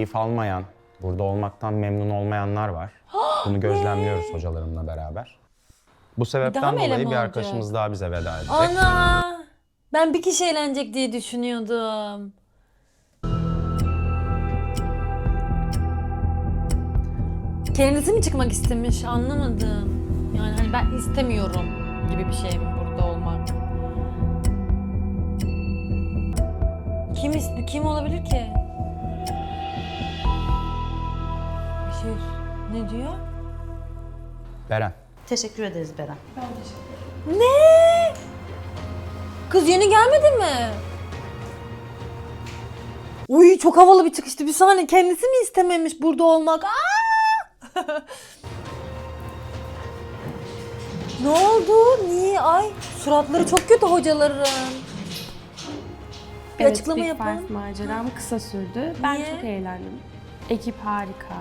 keyif almayan, burada olmaktan memnun olmayanlar var. Bunu gözlemliyoruz hocalarımla beraber. Bu sebepten mı dolayı eleman bir arkadaşımız daha bize veda edecek. Ana! Ben bir kişi eğlenecek diye düşünüyordum. Kendisi mi çıkmak istemiş anlamadım. Yani hani ben istemiyorum gibi bir şey mi burada olmak? Kim is- kim olabilir ki? Diyor? Beren. Teşekkür ederiz Beren. Ne? Kız yeni gelmedi mi? Uy çok havalı bir çıkıştı. Bir saniye kendisi mi istememiş burada olmak? Aa! ne oldu? Niye? Ay suratları çok kötü hocaların. Bir Evet, açıklama Big yapalım. Five maceram kısa sürdü. Ben Niye? çok eğlendim. Ekip harika.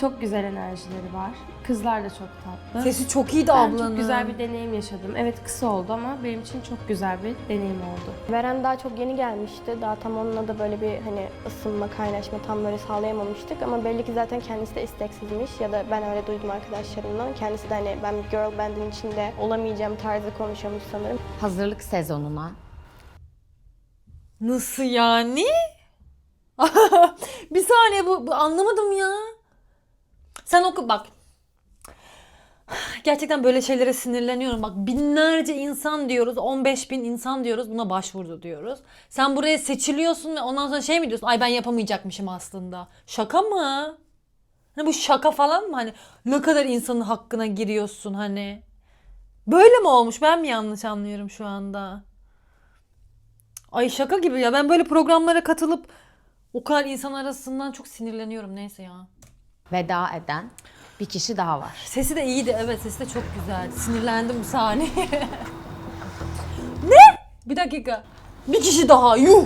Çok güzel enerjileri var. Kızlar da çok tatlı. Sesi çok iyiydi ben ablanın. çok güzel bir deneyim yaşadım. Evet kısa oldu ama benim için çok güzel bir deneyim oldu. Beren daha çok yeni gelmişti. Daha tam onunla da böyle bir hani ısınma, kaynaşma tam böyle sağlayamamıştık. Ama belli ki zaten kendisi de isteksizmiş ya da ben öyle duydum arkadaşlarımdan. Kendisi de hani ben bir girl band'in içinde olamayacağım tarzı konuşuyormuş sanırım. hazırlık sezonuna Nasıl yani? bir saniye bu, bu anlamadım ya. Sen oku bak. Gerçekten böyle şeylere sinirleniyorum. Bak binlerce insan diyoruz, 15 bin insan diyoruz, buna başvurdu diyoruz. Sen buraya seçiliyorsun ve ondan sonra şey mi diyorsun? Ay ben yapamayacakmışım aslında. Şaka mı? Hani bu şaka falan mı? Hani ne kadar insanın hakkına giriyorsun hani. Böyle mi olmuş? Ben mi yanlış anlıyorum şu anda? Ay şaka gibi ya. Ben böyle programlara katılıp o kadar insan arasından çok sinirleniyorum. Neyse ya. Veda eden bir kişi daha var. Sesi de iyiydi. Evet sesi de çok güzel. Sinirlendim bir saniye. ne? Bir dakika. Bir kişi daha. Yuh.